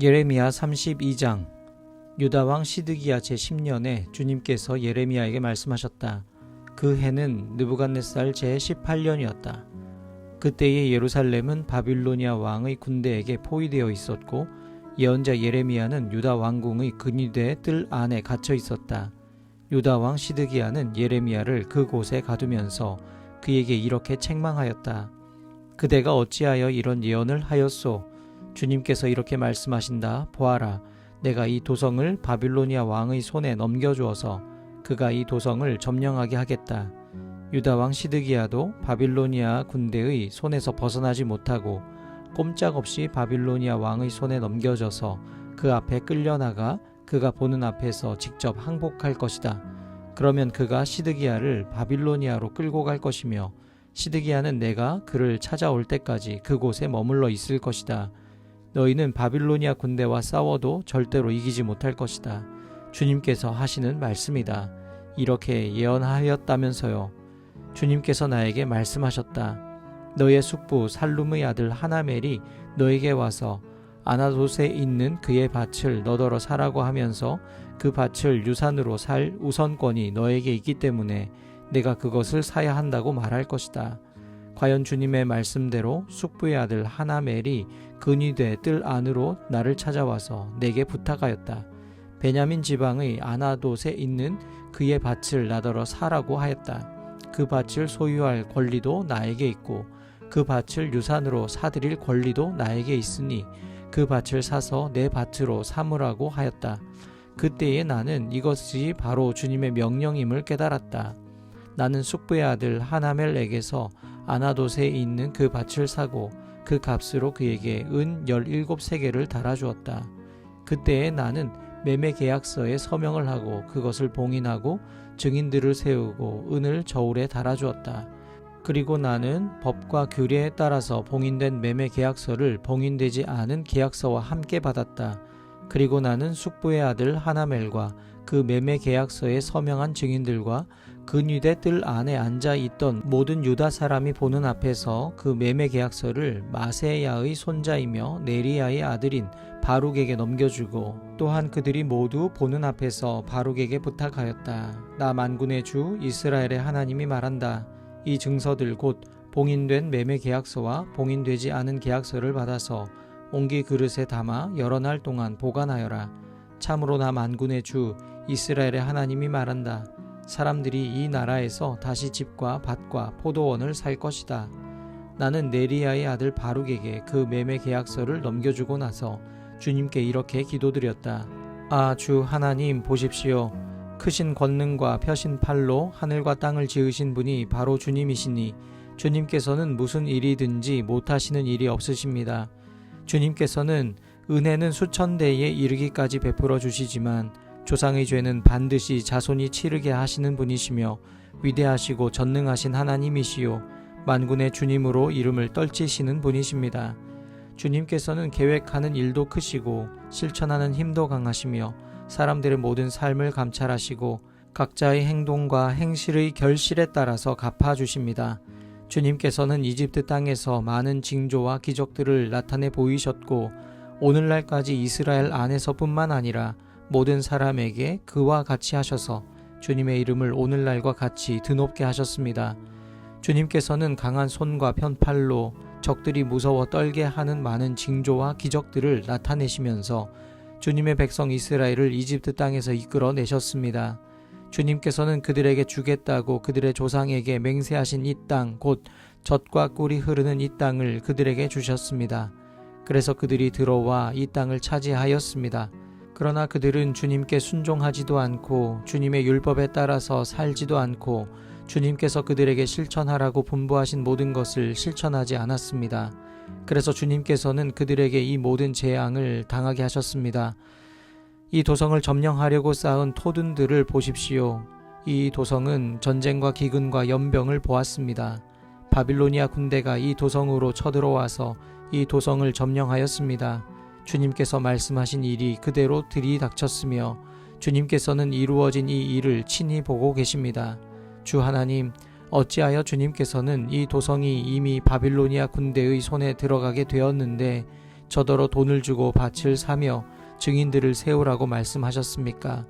예레미야 32장 유다 왕 시드기야 제10년에 주님께서 예레미야에게 말씀하셨다. 그 해는 느부갓네살 제18년이었다. 그때의 예루살렘은 바빌로니아 왕의 군대에게 포위되어 있었고 예언자 예레미야는 유다 왕궁의 근위대 뜰 안에 갇혀 있었다. 유다 왕 시드기야는 예레미야를 그곳에 가두면서 그에게 이렇게 책망하였다. 그대가 어찌하여 이런 예언을 하였소? 주님께서 이렇게 말씀하신다. 보아라. 내가 이 도성을 바빌로니아 왕의 손에 넘겨주어서 그가 이 도성을 점령하게 하겠다. 유다 왕 시드기야도 바빌로니아 군대의 손에서 벗어나지 못하고 꼼짝없이 바빌로니아 왕의 손에 넘겨져서 그 앞에 끌려나가 그가 보는 앞에서 직접 항복할 것이다. 그러면 그가 시드기야를 바빌로니아로 끌고 갈 것이며 시드기야는 내가 그를 찾아올 때까지 그곳에 머물러 있을 것이다. 너희는 바빌로니아 군대와 싸워도 절대로 이기지 못할 것이다. 주님께서 하시는 말씀이다. 이렇게 예언하였다면서요. 주님께서 나에게 말씀하셨다. 너의 숙부 살룸의 아들 하나멜이 너에게 와서 아나돗에 있는 그의 밭을 너더러 사라고 하면서 그 밭을 유산으로 살 우선권이 너에게 있기 때문에 내가 그것을 사야 한다고 말할 것이다. 과연 주님의 말씀대로 숙부의 아들 하나멜이 근위대 뜰 안으로 나를 찾아와서 내게 부탁하였다. 베냐민 지방의 아나돗에 있는 그의 밭을 나더러 사라고 하였다. 그 밭을 소유할 권리도 나에게 있고 그 밭을 유산으로 사들일 권리도 나에게 있으니 그 밭을 사서 내 밭으로 삼으라고 하였다. 그때에 나는 이것이 바로 주님의 명령임을 깨달았다. 나는 숙부의 아들 하나멜에게서 아나돗에 있는 그 밭을 사고 그 값으로 그에게 은 17세계를 달아주었다. 그때에 나는 매매 계약서에 서명을 하고 그것을 봉인하고 증인들을 세우고 은을 저울에 달아주었다. 그리고 나는 법과 규례에 따라서 봉인된 매매 계약서를 봉인되지 않은 계약서와 함께 받았다. 그리고 나는 숙부의 아들 하나멜과 그 매매 계약서에 서명한 증인들과 근위대 뜰 안에 앉아 있던 모든 유다 사람이 보는 앞에서 그 매매 계약서를 마세야의 손자이며 네리야의 아들인 바룩에게 넘겨주고 또한 그들이 모두 보는 앞에서 바룩에게 부탁하였다. 나 만군의 주 이스라엘의 하나님이 말한다. 이 증서들 곧 봉인된 매매 계약서와 봉인되지 않은 계약서를 받아서 옹기 그릇에 담아 여러 날 동안 보관하여라. 참으로 나 만군의 주 이스라엘의 하나님이 말한다. 사람들이 이 나라에서 다시 집과 밭과 포도원을 살 것이다. 나는 네리야의 아들 바룩에게 그 매매 계약서를 넘겨주고 나서 주님께 이렇게 기도드렸다. 아, 주 하나님 보십시오. 크신 권능과 펴신 팔로 하늘과 땅을 지으신 분이 바로 주님이시니 주님께서는 무슨 일이든지 못하시는 일이 없으십니다. 주님께서는 은혜는 수천 대에 이르기까지 베풀어 주시지만 조상의 죄는 반드시 자손이 치르게 하시는 분이시며 위대하시고 전능하신 하나님이시요 만군의 주님으로 이름을 떨치시는 분이십니다. 주님께서는 계획하는 일도 크시고 실천하는 힘도 강하시며 사람들의 모든 삶을 감찰하시고 각자의 행동과 행실의 결실에 따라서 갚아 주십니다. 주님께서는 이집트 땅에서 많은 징조와 기적들을 나타내 보이셨고 오늘날까지 이스라엘 안에서뿐만 아니라 모든 사람에게 그와 같이 하셔서 주님의 이름을 오늘날과 같이 드높게 하셨습니다. 주님께서는 강한 손과 편팔로 적들이 무서워 떨게 하는 많은 징조와 기적들을 나타내시면서 주님의 백성 이스라엘을 이집트 땅에서 이끌어 내셨습니다. 주님께서는 그들에게 주겠다고 그들의 조상에게 맹세하신 이 땅, 곧 젖과 꿀이 흐르는 이 땅을 그들에게 주셨습니다. 그래서 그들이 들어와 이 땅을 차지하였습니다. 그러나 그들은 주님께 순종하지도 않고 주님의 율법에 따라서 살지도 않고 주님께서 그들에게 실천하라고 분부하신 모든 것을 실천하지 않았습니다. 그래서 주님께서는 그들에게 이 모든 재앙을 당하게 하셨습니다. 이 도성을 점령하려고 쌓은 토둔들을 보십시오. 이 도성은 전쟁과 기근과 연병을 보았습니다. 바빌로니아 군대가 이 도성으로 쳐들어와서 이 도성을 점령하였습니다. 주님께서 말씀하신 일이 그대로 들이닥쳤으며 주님께서는 이루어진 이 일을 친히 보고 계십니다. 주 하나님, 어찌하여 주님께서는 이 도성이 이미 바빌로니아 군대의 손에 들어가게 되었는데 저더러 돈을 주고 밭을 사며 증인들을 세우라고 말씀하셨습니까?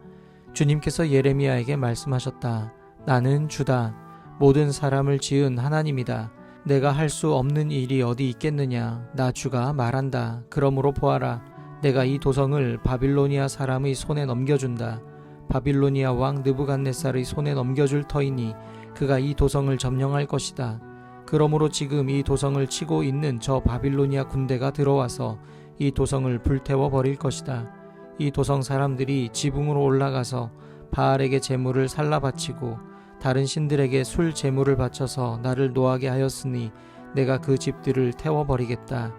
주님께서 예레미야에게 말씀하셨다. 나는 주다. 모든 사람을 지은 하나님이다. 내가 할 수 없는 일이 어디 있겠느냐? 나 주가 말한다. 그러므로 보아라. 내가 이 도성을 바빌로니아 사람의 손에 넘겨준다. 바빌로니아 왕 느부갓네살의 손에 넘겨줄 터이니 그가 이 도성을 점령할 것이다. 그러므로 지금 이 도성을 치고 있는 저 바빌로니아 군대가 들어와서 이 도성을 불태워 버릴 것이다. 이 도성 사람들이 지붕으로 올라가서 바알에게 제물을 살라 바치고 다른 신들에게 술 제물을 바쳐서 나를 노하게 하였으니 내가 그 집들을 태워 버리겠다.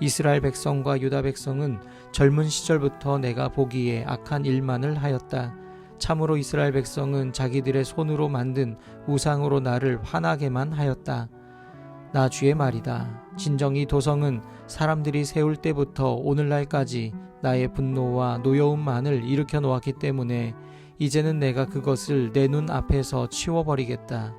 이스라엘 백성과 유다 백성은 젊은 시절부터 내가 보기에 악한 일만을 하였다. 참으로 이스라엘 백성은 자기들의 손으로 만든 우상으로 나를 화나게만 하였다. 나 주의 말이다. 진정 이 도성은 사람들이 세울 때부터 오늘날까지 나의 분노와 노여움만을 일으켜 놓았기 때문에 이제는 내가 그것을 내 눈 앞에서 치워버리겠다.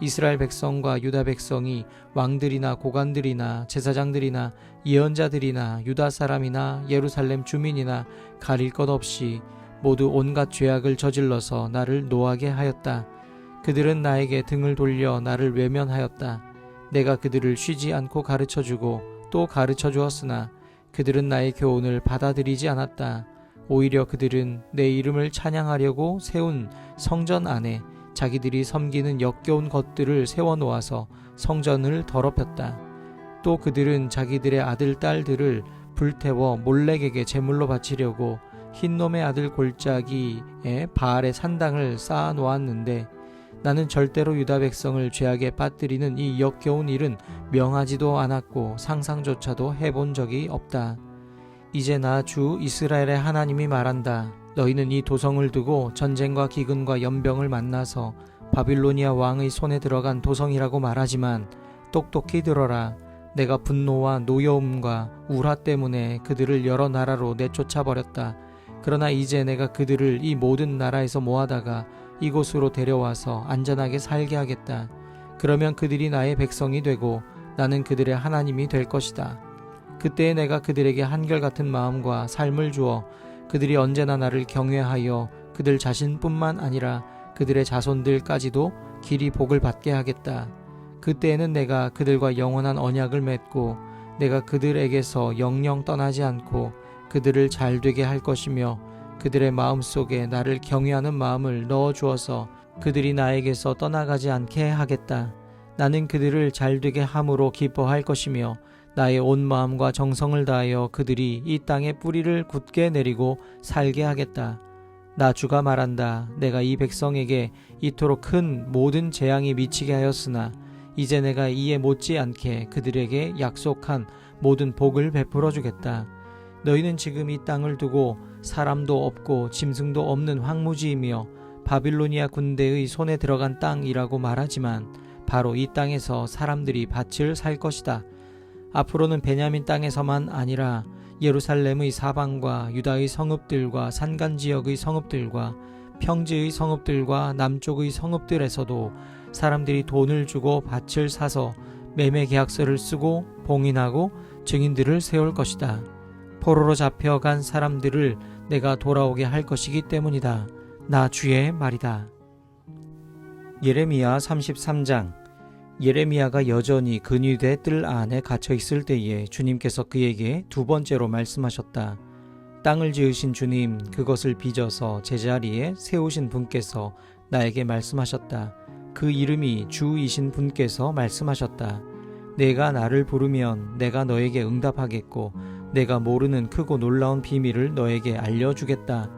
이스라엘 백성과 유다 백성이 왕들이나 고관들이나 제사장들이나 예언자들이나 유다 사람이나 예루살렘 주민이나 가릴 것 없이 모두 온갖 죄악을 저질러서 나를 노하게 하였다. 그들은 나에게 등을 돌려 나를 외면하였다. 내가 그들을 쉬지 않고 가르쳐 주고 또 가르쳐 주었으나 그들은 나의 교훈을 받아들이지 않았다. 오히려 그들은 내 이름을 찬양하려고 세운 성전 안에 자기들이 섬기는 역겨운 것들을 세워 놓아서 성전을 더럽혔다. 또 그들은 자기들의 아들 딸들을 불태워 몰렉에게 제물로 바치려고 흰놈의 아들 골짜기에 바알의 산당을 쌓아 놓았는데 나는 절대로 유다 백성을 죄악에 빠뜨리는 이 역겨운 일은 명하지도 않았고 상상조차도 해본 적이 없다. 이제 나 주 이스라엘의 하나님이 말한다. 너희는 이 도성을 두고 전쟁과 기근과 연병을 만나서 바빌로니아 왕의 손에 들어간 도성이라고 말하지만 똑똑히 들어라. 내가 분노와 노여움과 우화 때문에 그들을 여러 나라로 내쫓아 버렸다. 그러나 이제 내가 그들을 이 모든 나라에서 모아다가 이곳으로 데려와서 안전하게 살게 하겠다. 그러면 그들이 나의 백성이 되고 나는 그들의 하나님이 될 것이다. 그때에 내가 그들에게 한결같은 마음과 삶을 주어 그들이 언제나 나를 경외하여 그들 자신뿐만 아니라 그들의 자손들까지도 길이 복을 받게 하겠다. 그때에는 내가 그들과 영원한 언약을 맺고 내가 그들에게서 영영 떠나지 않고 그들을 잘 되게 할 것이며 그들의 마음 속에 나를 경외하는 마음을 넣어 주어서 그들이 나에게서 떠나가지 않게 하겠다. 나는 그들을 잘 되게 함으로 기뻐할 것이며 나의 온 마음과 정성을 다하여 그들이 이 땅에 뿌리를 굳게 내리고 살게 하겠다. 나 주가 말한다. 내가 이 백성에게 이토록 큰 모든 재앙이 미치게 하였으나 이제 내가 이에 못지않게 그들에게 약속한 모든 복을 베풀어 주겠다. 너희는 지금 이 땅을 두고 사람도 없고 짐승도 없는 황무지이며 바빌로니아 군대의 손에 들어간 땅이라고 말하지만 바로 이 땅에서 사람들이 밭을 살 것이다. 앞으로는 베냐민 땅에서만 아니라 예루살렘의 사방과 유다의 성읍들과 산간 지역의 성읍들과 평지의 성읍들과 남쪽의 성읍들에서도 사람들이 돈을 주고 밭을 사서 매매 계약서를 쓰고 봉인하고 증인들을 세울 것이다. 포로로 잡혀간 사람들을 내가 돌아오게 할 것이기 때문이다. 나 주의 말이다. 예레미야 33장 예레미야가 여전히 근위대 뜰 안에 갇혀 있을 때에 주님께서 그에게 두 번째로 말씀하셨다. 땅을 지으신 주님 그것을 빚어서 제자리에 세우신 분께서 나에게 말씀하셨다. 그 이름이 주이신 분께서 말씀하셨다. 내가 나를 부르면 내가 너에게 응답하겠고 내가 모르는 크고 놀라운 비밀을 너에게 알려주겠다.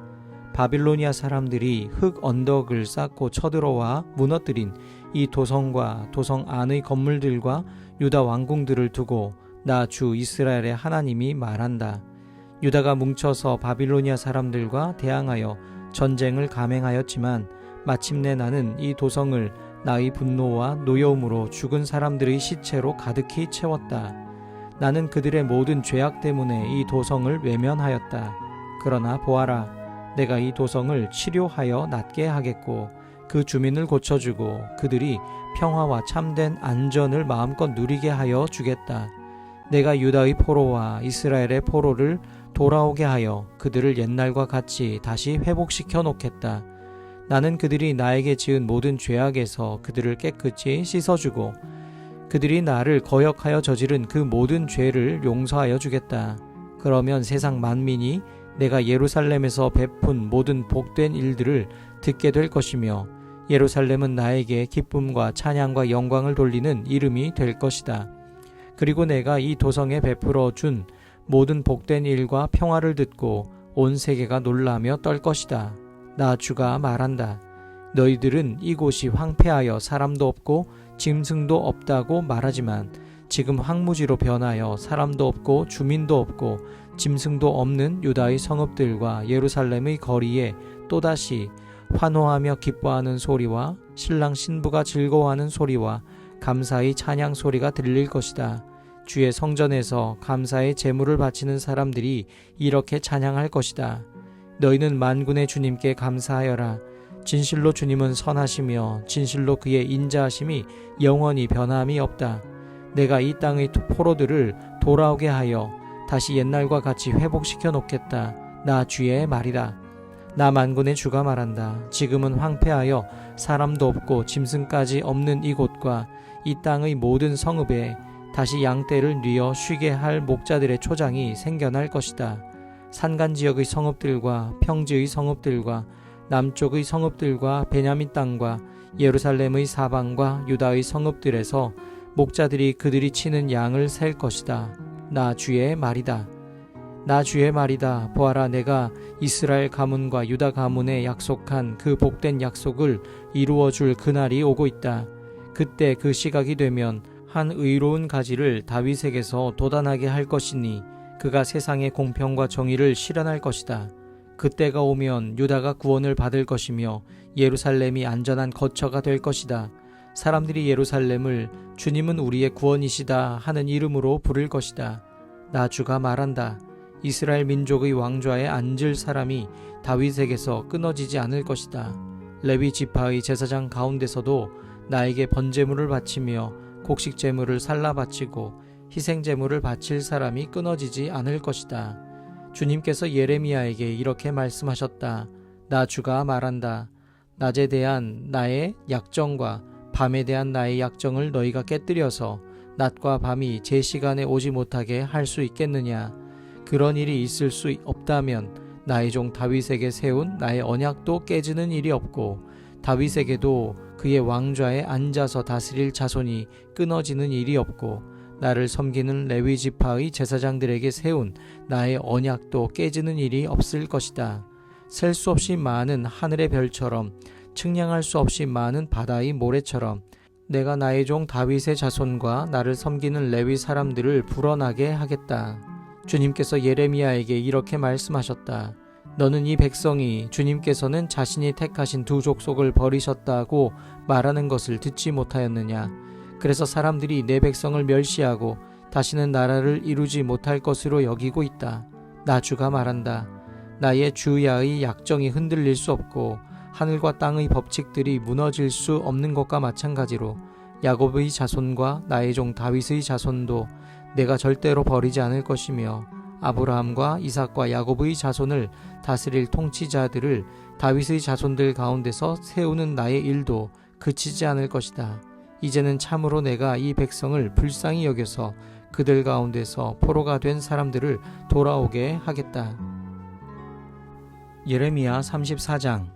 바빌로니아 사람들이 흙 언덕을 쌓고 쳐들어와 무너뜨린 이 도성과 도성 안의 건물들과 유다 왕궁들을 두고 나 주 이스라엘의 하나님이 말한다. 유다가 뭉쳐서 바빌로니아 사람들과 대항하여 전쟁을 감행하였지만 마침내 나는 이 도성을 나의 분노와 노여움으로 죽은 사람들의 시체로 가득히 채웠다. 나는 그들의 모든 죄악 때문에 이 도성을 외면하였다. 그러나 보아라, 내가 이 도성을 치료하여 낫게 하겠고 그 주민을 고쳐주고 그들이 평화와 참된 안전을 마음껏 누리게 하여 주겠다. 내가 유다의 포로와 이스라엘의 포로를 돌아오게 하여 그들을 옛날과 같이 다시 회복시켜 놓겠다. 나는 그들이 나에게 지은 모든 죄악에서 그들을 깨끗이 씻어주고 그들이 나를 거역하여 저지른 그 모든 죄를 용서하여 주겠다. 그러면 세상 만민이 내가 예루살렘에서 베푼 모든 복된 일들을 듣게 될 것이며 예루살렘은 나에게 기쁨과 찬양과 영광을 돌리는 이름이 될 것이다. 그리고 내가 이 도성에 베풀어 준 모든 복된 일과 평화를 듣고 온 세계가 놀라며 떨 것이다. 나 주가 말한다. 너희들은 이곳이 황폐하여 사람도 없고 짐승도 없다고 말하지만 지금 황무지로 변하여 사람도 없고 주민도 없고 짐승도 없는 유다의 성읍들과 예루살렘의 거리에 또다시 환호하며 기뻐하는 소리와 신랑 신부가 즐거워하는 소리와 감사의 찬양 소리가 들릴 것이다. 주의 성전에서 감사의 제물을 바치는 사람들이 이렇게 찬양할 것이다. 너희는 만군의 주님께 감사하여라. 진실로 주님은 선하시며 진실로 그의 인자하심이 영원히 변함이 없다. 내가 이 땅의 포로들을 돌아오게 하여 다시 옛날과 같이 회복시켜 놓겠다. 나 주의 말이다. 나 만군의 주가 말한다. 지금은 황폐하여 사람도 없고 짐승까지 없는 이곳과 이 땅의 모든 성읍에 다시 양떼를 뉘어 쉬게 할 목자들의 초장이 생겨날 것이다. 산간 지역의 성읍들과 평지의 성읍들과 남쪽의 성읍들과 베냐민 땅과 예루살렘의 사방과 유다의 성읍들에서 목자들이 그들이 치는 양을 셀 것이다. 나 주의 말이다. 나 주의 말이다. 보아라 내가 이스라엘 가문과 유다 가문에 약속한 그 복된 약속을 이루어 줄 그날이 오고 있다. 그때 그 시각이 되면 한 의로운 가지를 다윗에게서 도단하게 할 것이니 그가 세상의 공평과 정의를 실현할 것이다. 그때가 오면 유다가 구원을 받을 것이며 예루살렘이 안전한 거처가 될 것이다. 사람들이 예루살렘을 주님은 우리의 구원이시다 하는 이름으로 부를 것이다. 나 주가 말한다. 이스라엘 민족의 왕좌에 앉을 사람이 다윗에게서 끊어지지 않을 것이다. 레위 지파의 제사장 가운데서도 나에게 번제물을 바치며 곡식 제물을 살라 바치고 희생 제물을 바칠 사람이 끊어지지 않을 것이다. 주님께서 예레미야에게 이렇게 말씀하셨다. 나 주가 말한다. 낮에 대한 나의 약정과 밤에 대한 나의 약정을 너희가 깨뜨려서 낮과 밤이 제 시간에 오지 못하게 할 수 있겠느냐? 그런 일이 있을 수 없다면 나의 종 다윗에게 세운 나의 언약도 깨지는 일이 없고 다윗에게도 그의 왕좌에 앉아서 다스릴 자손이 끊어지는 일이 없고 나를 섬기는 레위 지파의 제사장들에게 세운 나의 언약도 깨지는 일이 없을 것이다. 셀 수 없이 많은 하늘의 별처럼 측량할 수 없이 많은 바다의 모래처럼 내가 나의 종 다윗의 자손과 나를 섬기는 레위 사람들을 불어나게 하겠다. 주님께서 예레미야에게 이렇게 말씀하셨다. 너는 이 백성이 주님께서는 자신이 택하신 두 족속을 버리셨다고 말하는 것을 듣지 못하였느냐? 그래서 사람들이 내 백성을 멸시하고 다시는 나라를 이루지 못할 것으로 여기고 있다. 나 주가 말한다. 나의 주야의 약정이 흔들릴 수 없고 하늘과 땅의 법칙들이 무너질 수 없는 것과 마찬가지로 야곱의 자손과 나의 종 다윗의 자손도 내가 절대로 버리지 않을 것이며 아브라함과 이삭과 야곱의 자손을 다스릴 통치자들을 다윗의 자손들 가운데서 세우는 나의 일도 그치지 않을 것이다. 이제는 참으로 내가 이 백성을 불쌍히 여겨서 그들 가운데서 포로가 된 사람들을 돌아오게 하겠다. 예레미야 34장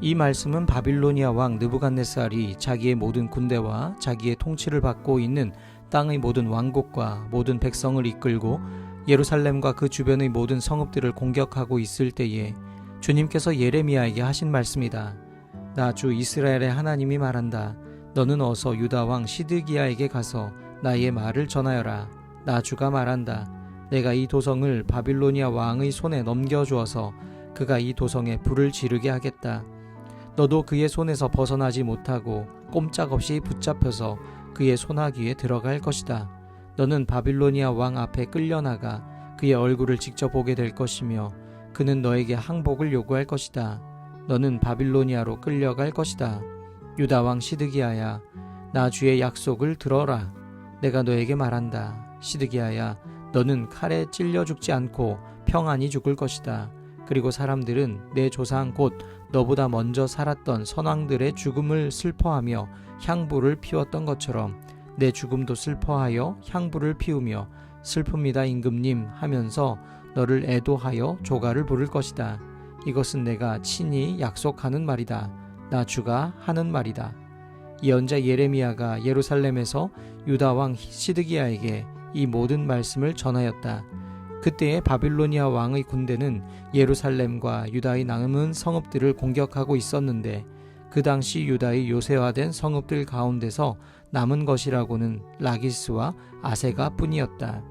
이 말씀은 바빌로니아 왕 느부갓네살이 자기의 모든 군대와 자기의 통치를 받고 있는 땅의 모든 왕국과 모든 백성을 이끌고 예루살렘과 그 주변의 모든 성읍들을 공격하고 있을 때에 주님께서 예레미야에게 하신 말씀이다. 나 주 이스라엘의 하나님이 말한다. 너는 어서 유다 왕 시드기야에게 가서 나의 말을 전하여라. 나 주가 말한다. 내가 이 도성을 바빌로니아 왕의 손에 넘겨 주어서 그가 이 도성에 불을 지르게 하겠다. 너도 그의 손에서 벗어나지 못하고 꼼짝없이 붙잡혀서 그의 손아귀에 들어갈 것이다. 너는 바빌로니아 왕 앞에 끌려나가 그의 얼굴을 직접 보게 될 것이며 그는 너에게 항복을 요구할 것이다. 너는 바빌로니아로 끌려갈 것이다. 유다 왕 시드기야야, 나 주의 약속을 들어라. 내가 너에게 말한다. 시드기야야 너는 칼에 찔려 죽지 않고 평안히 죽을 것이다. 그리고 사람들은 내 조상 곧 너보다 먼저 살았던 선왕들의 죽음을 슬퍼하며 향부를 피웠던 것처럼 내 죽음도 슬퍼하여 향부를 피우며 슬픕니다 임금님 하면서 너를 애도하여 조가를 부를 것이다. 이것은 내가 친히 약속하는 말이다. 나 주가 하는 말이다. 예언자 예레미야가 예루살렘에서 유다 왕 시드기야에게 이 모든 말씀을 전하였다. 그때의 바빌로니아 왕의 군대는 예루살렘과 유다의 남은 성읍들을 공격하고 있었는데 그 당시 유다의 요새화된 성읍들 가운데서 남은 것이라고는 라기스와 아세가 뿐이었다.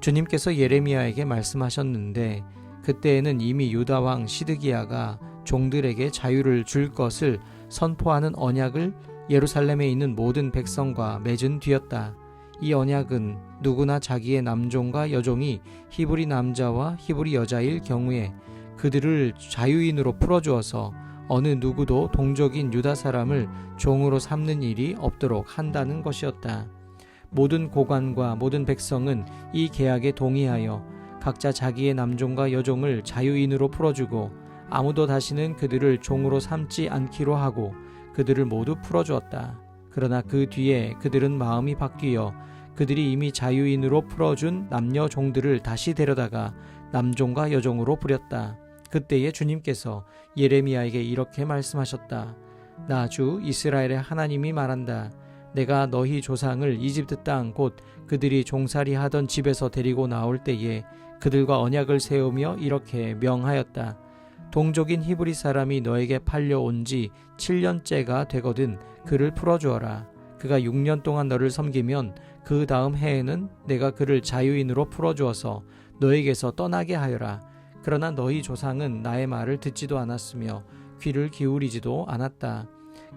주님께서 예레미야에게 말씀하셨는데 그때에는 이미 유다 왕 시드기야가 종들에게 자유를 줄 것을 선포하는 언약을 예루살렘에 있는 모든 백성과 맺은 뒤였다. 이 언약은 누구나 자기의 남종과 여종이 히브리 남자와 히브리 여자일 경우에 그들을 자유인으로 풀어주어서 어느 누구도 동족인 유다 사람을 종으로 삼는 일이 없도록 한다는 것이었다. 모든 고관과 모든 백성은 이 계약에 동의하여 각자 자기의 남종과 여종을 자유인으로 풀어주고 아무도 다시는 그들을 종으로 삼지 않기로 하고 그들을 모두 풀어주었다. 그러나 그 뒤에 그들은 마음이 바뀌어 그들이 이미 자유인으로 풀어준 남녀 종들을 다시 데려다가 남종과 여종으로 부렸다. 그때에 주님께서 예레미야에게 이렇게 말씀하셨다. 나 주 이스라엘의 하나님이 말한다. 내가 너희 조상을 이집트 땅 곧 그들이 종살이 하던 집에서 데리고 나올 때에 그들과 언약을 세우며 이렇게 명하였다. 동족인 히브리 사람이 너에게 팔려온 지 7년째가 되거든 그를 풀어주어라. 그가 6년 동안 너를 섬기면 그 다음 해에는 내가 그를 자유인으로 풀어주어서 너에게서 떠나게 하여라. 그러나 너희 조상은 나의 말을 듣지도 않았으며 귀를 기울이지도 않았다.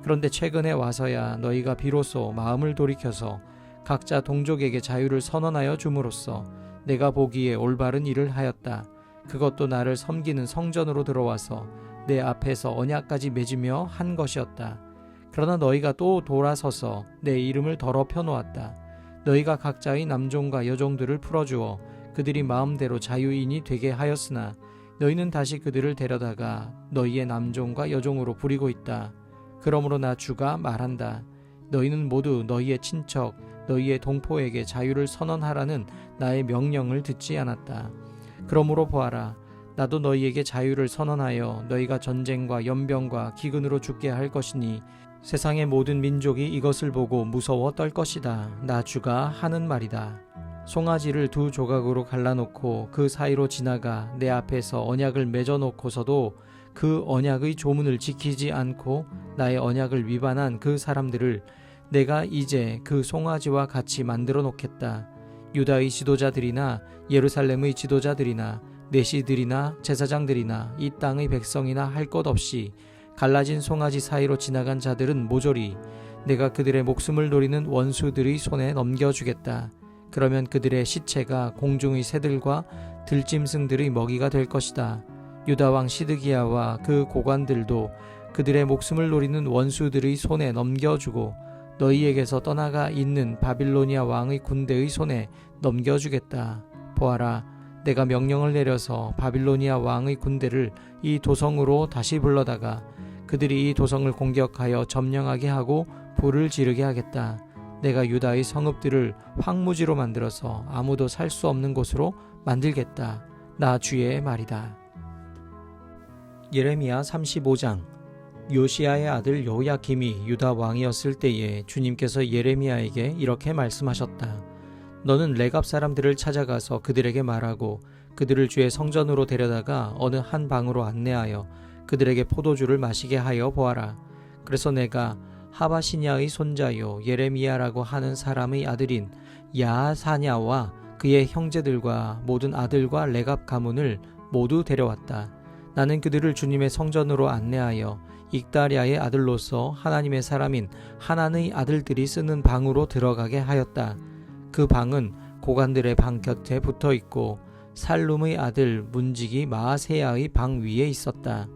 그런데 최근에 와서야 너희가 비로소 마음을 돌이켜서 각자 동족에게 자유를 선언하여 줌으로써 내가 보기에 올바른 일을 하였다. 그것도 나를 섬기는 성전으로 들어와서 내 앞에서 언약까지 맺으며 한 것이었다. 그러나 너희가 또 돌아서서 내 이름을 더럽혀 놓았다. 너희가 각자의 남종과 여종들을 풀어주어 그들이 마음대로 자유인이 되게 하였으나 너희는 다시 그들을 데려다가 너희의 남종과 여종으로 부리고 있다. 그러므로 나 주가 말한다. 너희는 모두 너희의 친척, 너희의 동포에게 자유를 선언하라는 나의 명령을 듣지 않았다. 그러므로 보아라. 나도 너희에게 자유를 선언하여 너희가 전쟁과 연병과 기근으로 죽게 할 것이니 세상의 모든 민족이 이것을 보고 무서워 떨 것이다. 나 주가 하는 말이다. 송아지를 두 조각으로 갈라놓고 그 사이로 지나가 내 앞에서 언약을 맺어놓고서도 그 언약의 조문을 지키지 않고 나의 언약을 위반한 그 사람들을 내가 이제 그 송아지와 같이 만들어 놓겠다. 유다의 지도자들이나 예루살렘의 지도자들이나 내시들이나 제사장들이나 이 땅의 백성이나 할 것 없이 갈라진 송아지 사이로 지나간 자들은 모조리 내가 그들의 목숨을 노리는 원수들의 손에 넘겨주겠다. 그러면 그들의 시체가 공중의 새들과 들짐승들의 먹이가 될 것이다. 유다 왕 시드기야와 그 고관들도 그들의 목숨을 노리는 원수들의 손에 넘겨주고 너희에게서 떠나가 있는 바빌로니아 왕의 군대의 손에 넘겨주겠다. 보아라, 내가 명령을 내려서 바빌로니아 왕의 군대를 이 도성으로 다시 불러다가 그들이 이 도성을 공격하여 점령하게 하고 불을 지르게 하겠다. 내가 유다의 성읍들을 황무지로 만들어서 아무도 살 수 없는 곳으로 만들겠다. 나 주의 말이다. 예레미야 35장 요시아의 아들 요야김이 유다 왕이었을 때에 주님께서 예레미야에게 이렇게 말씀하셨다. 너는 레갑 사람들을 찾아가서 그들에게 말하고 그들을 주의 성전으로 데려다가 어느 한 방으로 안내하여 그들에게 포도주를 마시게 하여 보아라. 그래서 내가 하바시냐의 손자요 예레미야라고 하는 사람의 아들인 야사냐와 그의 형제들과 모든 아들과 레갑 가문을 모두 데려왔다. 나는 그들을 주님의 성전으로 안내하여 익다리아의 아들로서 하나님의 사람인 하나의 아들들이 쓰는 방으로 들어가게 하였다. 그 방은 고관들의 방 곁에 붙어 있고 살룸의 아들 문지기 마아세야의 방 위에 있었다.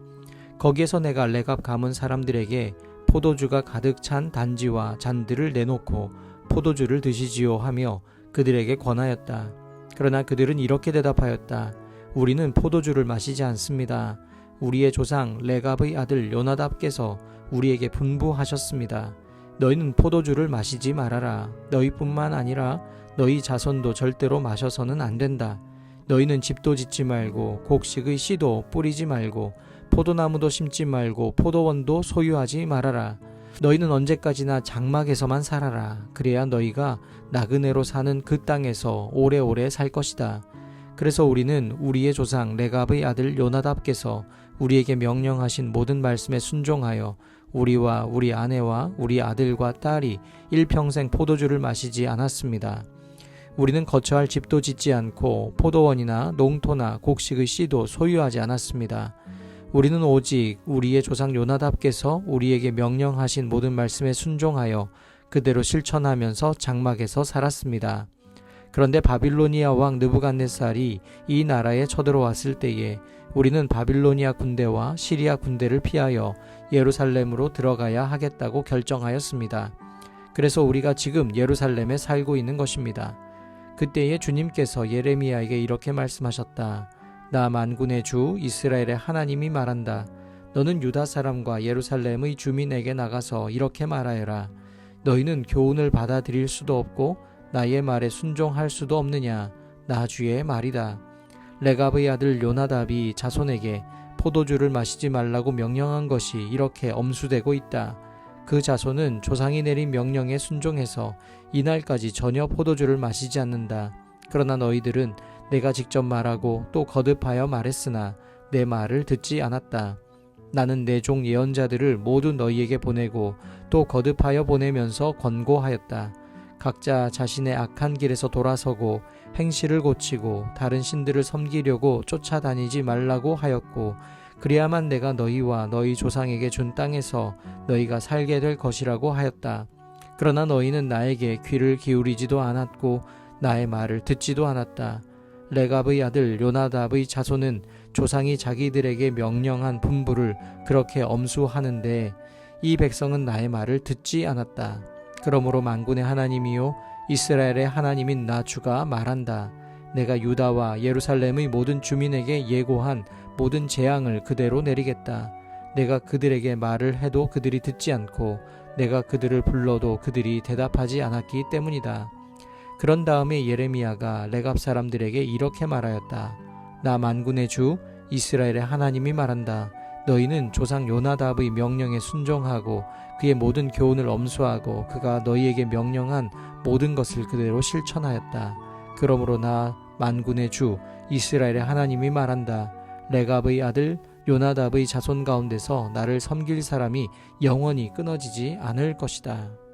거기에서 내가 레갑 가문 사람들에게 포도주가 가득 찬 단지와 잔들을 내놓고 포도주를 드시지요 하며 그들에게 권하였다. 그러나 그들은 이렇게 대답하였다. 우리는 포도주를 마시지 않습니다. 우리의 조상 레갑의 아들 요나답께서 우리에게 분부하셨습니다. 너희는 포도주를 마시지 말아라. 너희뿐만 아니라 너희 자손도 절대로 마셔서는 안 된다. 너희는 집도 짓지 말고 곡식의 씨도 뿌리지 말고 포도나무도 심지 말고 포도원도 소유하지 말아라. 너희는 언제까지나 장막에서만 살아라. 그래야 너희가 나그네로 사는 그 땅에서 오래오래 살 것이다. 그래서 우리는 우리의 조상 레갑의 아들 요나답께서 우리에게 명령하신 모든 말씀에 순종하여 우리와 우리 아내와 우리 아들과 딸이 일평생 포도주를 마시지 않았습니다. 우리는 거처할 집도 짓지 않고 포도원이나 농토나 곡식의 씨도 소유하지 않았습니다. 우리는 오직 우리의 조상 요나답께서 우리에게 명령하신 모든 말씀에 순종하여 그대로 실천하면서 장막에서 살았습니다. 그런데 바빌로니아 왕 느부갓네살이 이 나라에 쳐들어왔을 때에 우리는 바빌로니아 군대와 시리아 군대를 피하여 예루살렘으로 들어가야 하겠다고 결정하였습니다. 그래서 우리가 지금 예루살렘에 살고 있는 것입니다. 그때에 주님께서 예레미야에게 이렇게 말씀하셨다. 나 만군의 주 이스라엘의 하나님이 말한다. 너는 유다 사람과 예루살렘의 주민에게 나가서 이렇게 말하여라. 너희는 교훈을 받아들일 수도 없고 나의 말에 순종할 수도 없느냐. 나 주의 말이다. 레갑의 아들 요나답이 자손에게 포도주를 마시지 말라고 명령한 것이 이렇게 엄수되고 있다. 그 자손은 조상이 내린 명령에 순종해서 이날까지 전혀 포도주를 마시지 않는다. 그러나 너희들은 내가 직접 말하고 또 거듭하여 말했으나 내 말을 듣지 않았다. 나는 내 종 예언자들을 모두 너희에게 보내고 또 거듭하여 보내면서 권고하였다. 각자 자신의 악한 길에서 돌아서고 행실을 고치고 다른 신들을 섬기려고 쫓아다니지 말라고 하였고 그래야만 내가 너희와 너희 조상에게 준 땅에서 너희가 살게 될 것이라고 하였다. 그러나 너희는 나에게 귀를 기울이지도 않았고 나의 말을 듣지도 않았다. 레갑의 아들 요나답의 자손은 조상이 자기들에게 명령한 분부를 그렇게 엄수하는데 이 백성은 나의 말을 듣지 않았다. 그러므로 만군의 하나님이요 이스라엘의 하나님인 나 주가 말한다. 내가 유다와 예루살렘의 모든 주민에게 예고한 모든 재앙을 그대로 내리겠다. 내가 그들에게 말을 해도 그들이 듣지 않고 내가 그들을 불러도 그들이 대답하지 않았기 때문이다. 그런 다음에 예레미야가 레갑 사람들에게 이렇게 말하였다. 나 만군의 주 이스라엘의 하나님이 말한다. 너희는 조상 요나답의 명령에 순종하고 그의 모든 교훈을 엄수하고 그가 너희에게 명령한 모든 것을 그대로 실천하였다. 그러므로 나 만군의 주 이스라엘의 하나님이 말한다. 레갑의 아들 요나답의 자손 가운데서 나를 섬길 사람이 영원히 끊어지지 않을 것이다.